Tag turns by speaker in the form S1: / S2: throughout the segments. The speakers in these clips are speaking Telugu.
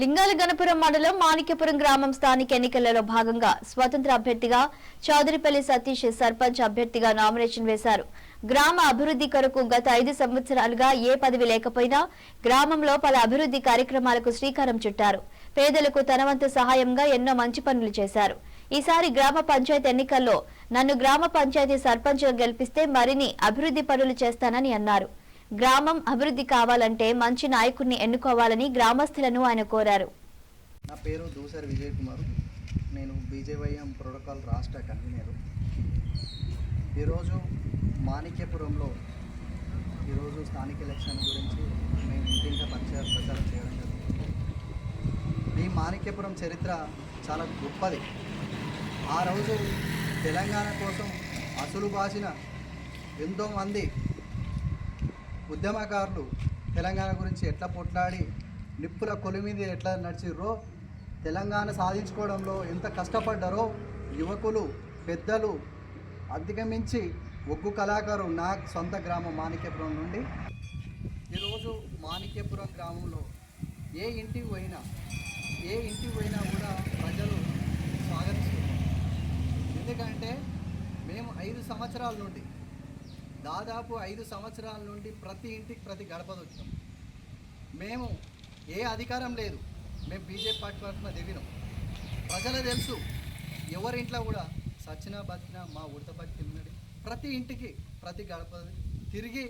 S1: లింగాల గణపురం మండలం మాణిక్యపురం గ్రామం స్థానిక ఎన్నికలలో భాగంగా స్వతంత్ర అభ్యర్థిగా చౌదరిపల్లి సతీష్ సర్పంచ్ అభ్యర్థిగా నామినేషన్ వేశారు. గ్రామ అభివృద్ధి కొరకు గత ఐదు సంవత్సరాలుగా ఏ పదవి లేకపోయినా గ్రామంలో పలు అభివృద్ధి కార్యక్రమాలకు శ్రీకారం చుట్టారు. పేదలకు తనవంతు సహాయంగా ఎన్నో మంచి పనులు చేశారు. ఈసారి గ్రామ పంచాయతీ ఎన్నికల్లో నన్ను గ్రామ పంచాయతీ సర్పంచ్గా గెలిపిస్తే మరిన్ని అభివృద్ధి పనులు చేస్తానని అన్నారు. గ్రామం అభివృద్ధి కావాలంటే మంచి నాయకుడిని ఎన్నుకోవాలని గ్రామస్తులను ఆయన కోరారు.
S2: నా పేరు దూసరి విజయ్ కుమార్. నేను బీజేవైఎం ప్రోటోకాల్ రాష్ట్ర కన్వీనర్. ఈరోజు మాణిక్యపురంలో ఈరోజు స్థానిక ఎలక్షన్ గురించి మేము ఇంటింట పరిచయ ప్రచారం చేయడం జరుగుతుంది ఈ మాణిక్యపురం చరిత్ర చాలా గొప్పది. ఆ రోజు తెలంగాణ కోసం అసలు బాసిన ఎంతోమంది ఉద్యమకారులు తెలంగాణ గురించి ఎట్లా పొట్లాడి నిప్పుల కొలిమీద ఎట్లా నడిచిర్రో తెలంగాణ సాధించుకోవడంలో ఎంత కష్టపడ్డారో యువకులు పెద్దలు అధిగమించి ఒగ్గు కళాకారు నా సొంత గ్రామం మాణిక్యపురం నుండి. ఈరోజు మాణిక్యపురం గ్రామంలో ఏ ఇంటికి పోయినా ఏ ఇంటికి పోయినా కూడా ప్రజలు స్వాగతిస్తున్నారు. ఎందుకంటే మేము ఐదు సంవత్సరాల నుండి దాదాపు ఐదు సంవత్సరాల నుండి ప్రతి ఇంటికి ప్రతి గడప వచ్చాం మేము ఏ అధికారం లేదు. మేము బీజేపీ పార్టీ తరఫున దిగినాం. ప్రజలు తెలుసు ఎవరింట్లో కూడా సచ్చినా బతికినా మా ఉడత బతికినది ప్రతి ఇంటికి ప్రతి గడప తిరిగి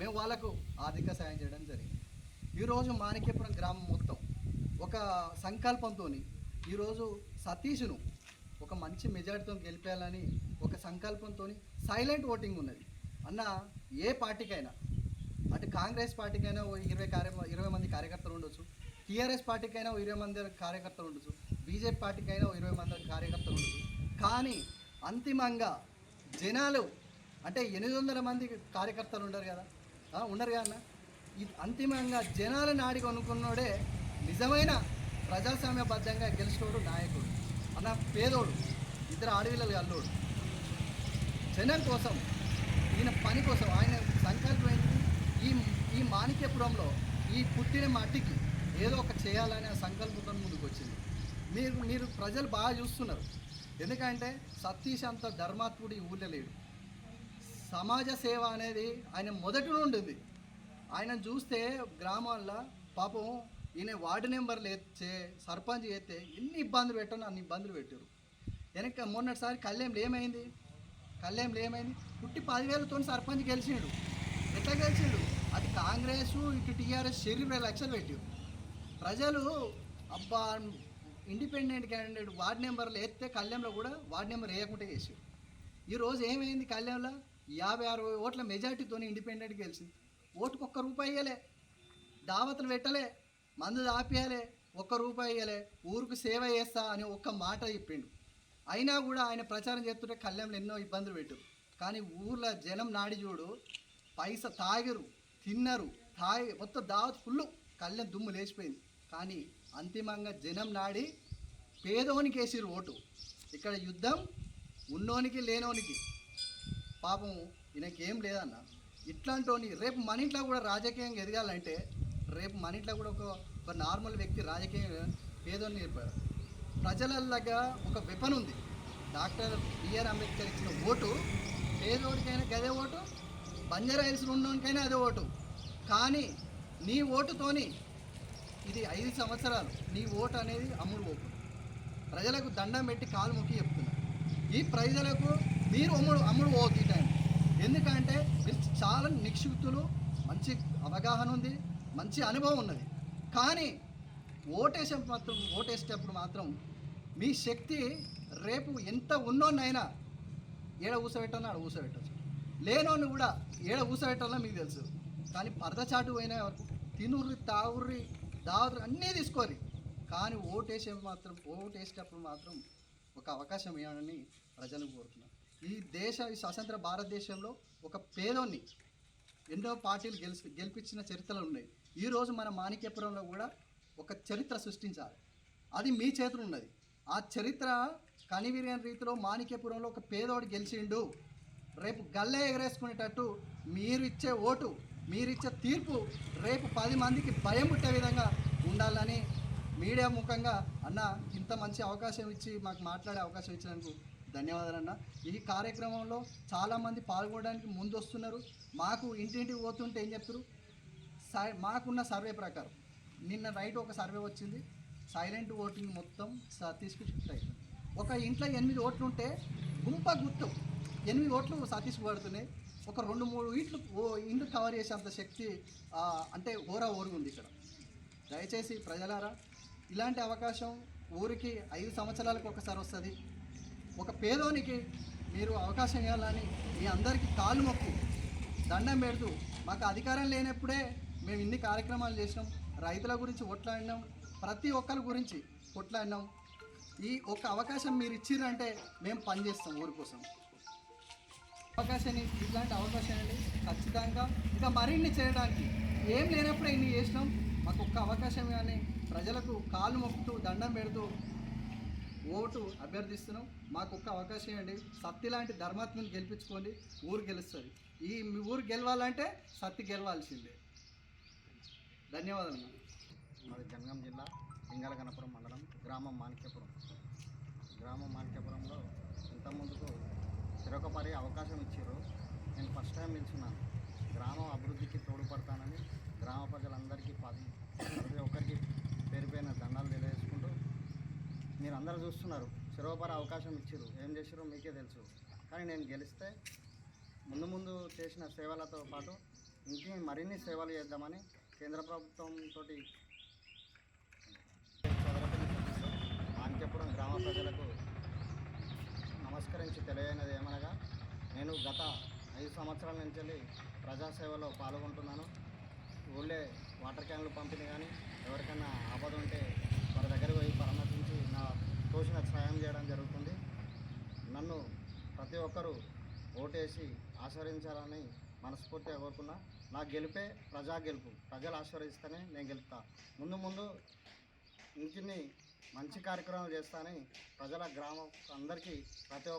S2: మేము వాళ్ళకు ఆర్థిక సాయం చేయడం జరిగింది. ఈరోజు మాణిక్యపురం గ్రామం మొత్తం ఒక సంకల్పంతో ఈరోజు సతీష్ను ఒక మంచి మెజార్టీతో గెలిపేయాలని ఒక సంకల్పంతో సైలెంట్ ఓటింగ్ ఉన్నది. అన్న ఏ పార్టీకైనా అటు కాంగ్రెస్ పార్టీకైనా ఓ ఇరవై కార్య ఇరవై మంది కార్యకర్తలు ఉండొచ్చు. టీఆర్ఎస్ పార్టీకైనా ఓ ఇరవై మంది కార్యకర్తలు ఉండొచ్చు. బీజేపీ పార్టీకైనా ఓ ఇరవై మంది కార్యకర్తలు ఉండొచ్చు. కానీ అంతిమంగా జనాలు అంటే ఎనిమిది వందల మంది కార్యకర్తలు ఉండరు కదా? ఉండరు కదా అన్న? ఇది అంతిమంగా జనాల నాడి కొనుక్కున్నోడే నిజమైన ప్రజాస్వామ్యబద్ధంగా గెలిచినోడు నాయకుడు. అన్న పేదోడు ఇద్దరు ఆడవిల్లలు అల్లోడు జనం కోసం పని కోసం ఆయన సంకల్పం ఏంటి? ఈ ఈ మాణిక్యపురంలో ఈ పుట్టిన మట్టికి ఏదో ఒక చేయాలనే సంకల్పంతో ముందుకు వచ్చింది మీరు మీరు ప్రజలు బాగా చూస్తున్నారు. ఎందుకంటే సతీష్ అంత ధర్మాత్ముడు ఈ ఊళ్ళో లేడు. సమాజ సేవ అనేది ఆయన మొదటి నుండి ఉంది. ఆయన చూస్తే గ్రామాల్లో పాపం ఈయన వార్డు నెంబర్లు ఎత్తే సర్పంచ్ ఎత్తే ఎన్ని ఇబ్బందులు పెట్టాను అన్ని ఇబ్బందులు పెట్టారు. వెనక మొన్నటిసారి కళ్యాణ్లో ఏమైంది? కళ్ళేం ఏమైంది? పుట్టి పదివేలతో సర్పంచ్ గెలిచిండు ఎట్లా గెలిచిండు అది కాంగ్రెస్ ఇటు టీఆర్ఎస్ ఇరవై లక్షలు పెట్టి ప్రజలు అబ్బా ఇండిపెండెంట్ క్యాండిడేట్ వార్డ్ నెంబర్లు ఎత్తే కళ్యాణంలో కూడా వార్డు నెంబర్ వేయకుండా చేసారు. ఈరోజు ఏమైంది కళ్యాణంలో? యాభై అరవై ఓట్ల మెజార్టీతో ఇండిపెండెంట్ గెలిచింది. ఓటుకు ఒక్క రూపాయి ఇయ్యలే. దావతలు పెట్టలే. మందు దాపేయాలి ఒక్క రూపాయి ఇవ్వలే ఊరికి సేవ చేస్తా అని ఒక్క మాట చెప్పిండు. అయినా కూడా ఆయన ప్రచారం చేస్తుంటే కళ్యాణంలో ఎన్నో ఇబ్బందులు పెట్టారు కానీ ఊర్లో జనం నాడి చూడు పైస తాగరు తిన్నారు తాగి మొత్తం దావత్ ఫుల్ కళ్యాణ్ దుమ్ము లేచిపోయింది. కానీ అంతిమంగా జనం నాడి పేదోనికి వేసిరు ఓటు. ఇక్కడ యుద్ధం ఉన్నోనికి లేనోనికి. పాపం ఈయనకేం లేదన్న. ఇట్లాంటి రేపు మన ఇంట్లో కూడా రాజకీయంగా ఎదగాలంటే రేపు మన ఇంట్లో కూడా ఒక ఒక నార్మల్ వ్యక్తి రాజకీయ పేదోని నేర్పాడు ప్రజలలాగా ఒక వెపన్ ఉంది. డాక్టర్ బిఆర్ అంబేద్కర్ ఇచ్చిన ఓటు పేదోడికైనా గదే ఓటు బంజారా హిల్స్ ఉన్నోనికైనా అదే ఓటు. కానీ నీ ఓటుతోని ఇది ఐదు సంవత్సరాలు నీ ఓటు అనేది అమ్ముడు ఓటు ప్రజలకు దండం పెట్టి కాలు మొక్కి చెప్తున్నా. ఈ ప్రజలకు మీరు అమ్ముడు అమ్ముడు పోవద్దు ఈ టైం ఎందుకంటే మీరు చాలా నిక్షిప్తులు మంచి అవగాహన ఉంది మంచి అనుభవం ఉన్నది. కానీ ఓటేసే మాత్రం ఓటేసేటప్పుడు మాత్రం మీ శక్తి రేపు ఎంత ఉన్నోన్నైనా ఏడ ఊసబెట్టాలో ఆడ ఊసబెట్టచ్చు. లేనోని కూడా ఏడ ఊసబెట్టాలో మీకు తెలుసు. కానీ పరదచాటు అయిన వరకు తినుర్రి తావుర్రి దావరు అన్నీ తీసుకోరి కానీ ఓటేసే మాత్రం ఓటేసేటప్పుడు మాత్రం ఒక అవకాశం ఇవ్వాలని ప్రజలు కోరుతున్నాను ఈ దేశ ఈ స్వతంత్ర భారతదేశంలో ఒక పేదోన్ని ఎన్నో పార్టీలు గెలిచి గెలిపించిన చరిత్రలు ఉన్నాయి. ఈరోజు మన మాణిక్యపురంలో కూడా ఒక చరిత్ర సృష్టించాలి. అది మీ చేతులు ఉన్నది. ఆ చరిత్ర కనివిరియని రీతిలో మాణిక్యపురంలో ఒక పేదోడు గెలిచిండు. రేపు గల్లే ఎగరేసుకునేటట్టు మీరు ఇచ్చే ఓటు మీరిచ్చే తీర్పు రేపు పది మందికి భయం పుట్టే విధంగా ఉండాలని మీడియా ముఖంగా అన్న ఇంత మంచి అవకాశం ఇచ్చి మాకు మాట్లాడే అవకాశం ఇచ్చినందుకు ధన్యవాదాలు అన్న ఈ కార్యక్రమంలో చాలామంది పాల్గొనడానికి ముందు వస్తున్నారు మాకు ఇంటింటికి పోతుంటే ఏం చెప్తారు? సై- మాకున్న సర్వే ప్రకారం. నిన్న నైట్ ఒక సర్వే వచ్చింది. సైలెంట్ ఓటింగ్ మొత్తం సతీష్కి షిఫ్ట్ అవుతుంది ఒక ఇంట్లో ఎనిమిది ఓట్లు ఉంటే గుంప గుర్తు ఎనిమిది ఓట్లు సతీష్కి పడుతున్నాయి ఒక రెండు మూడు ఇంట్లు ఓ ఇండ్లు కవర్ చేసేంత శక్తి అంటే ఓరా ఓరుగు ఉంది ఇక్కడ. దయచేసి ప్రజలారా ఇలాంటి అవకాశం ఊరికి ఐదు సంవత్సరాలకు ఒకసారి వస్తుంది. ఒక పేదోనికి మీరు అవకాశం ఇవ్వాలని మీ అందరికీ కాలు మొక్కు దండం పెడుతూ మాకు అధికారం లేనప్పుడే మేము ఇన్ని కార్యక్రమాలు చేసినాం. రైతుల గురించి ఓట్లాడినాం ప్రతి ఒక్కరి గురించి కొట్లాడినాం. ఈ ఒక్క అవకాశం మీరు ఇచ్చిరంటే మేము పనిచేస్తాం ఊరి కోసం. అవకాశాన్ని ఇట్లాంటి అవకాశాన్ని ఖచ్చితంగా ఇంకా మరిన్ని చేయడానికి ఏం లేనప్పుడే ఇన్ని చేసినాం. మాకు ఒక్క అవకాశం కానీ ప్రజలకు కాలు మొక్కుతూ దండం పెడుతూ ఓటు అభ్యర్థిస్తున్నాం. మాకు ఒక్క అవకాశం ఇవ్వండి సత్తి లాంటి ధర్మాత్మని గెలిపించుకోండి. ఊరు గెలుస్తుంది. ఈ మీ ఊరు గెలవాలంటే సత్తి గెలవాల్సిందే. ధన్యవాదాలు.
S3: మాది జనగాం జిల్లా లింగాల మండలం గ్రామం మాణిక్యపురం. గ్రామం మాణిక్యపురంలో ఇంతకుముందుకు చిరొకపరి అవకాశం ఇచ్చారు. నేను ఫస్ట్ టైం నిల్చున్నాను గ్రామం అభివృద్ధికి తోడ్పడతానని గ్రామ ప్రజలందరికీ పది ప్రతి ఒక్కరికి పేరుపైన దండాలు తెలియజేసుకుంటూ మీరు అందరూ చూస్తున్నారు. చిరొకపరి అవకాశం ఇచ్చారు. ఏం చేసారో మీకే తెలుసు. కానీ నేను గెలిస్తే ముందు ముందు చేసిన సేవలతో పాటు ఇంకే మరిన్ని సేవలు చేద్దామని కేంద్ర ప్రభుత్వంతో చెప్పడం గ్రామ ప్రజలకు నమస్కరించి తెలియనది ఏమనగా నేను గత ఐదు సంవత్సరాల నుంచి వెళ్ళి ప్రజాసేవలో పాల్గొంటున్నాను. ఊళ్ళే వాటర్ క్యాన్లు పంపిణీ కానీ ఎవరికైనా ఆపద ఉంటే వారి దగ్గరికి పోయి పరామర్శించి నా తోచిన సాయం చేయడం జరుగుతుంది. నన్ను ప్రతి ఒక్కరూ ఓటేసి ఆశీర్వదించాలని మనస్ఫూర్తిగా కోరుకున్నా. నా గెలిపే ప్రజా గెలుపు. ప్రజలు ఆశీర్వదిస్తేనే నేను గెలుపుతా. ముందు ముందు ఇంటిని మంచి కార్యక్రమాలు చేస్తానని ప్రజల గ్రామం అందరికీ ప్రతి ఒక్క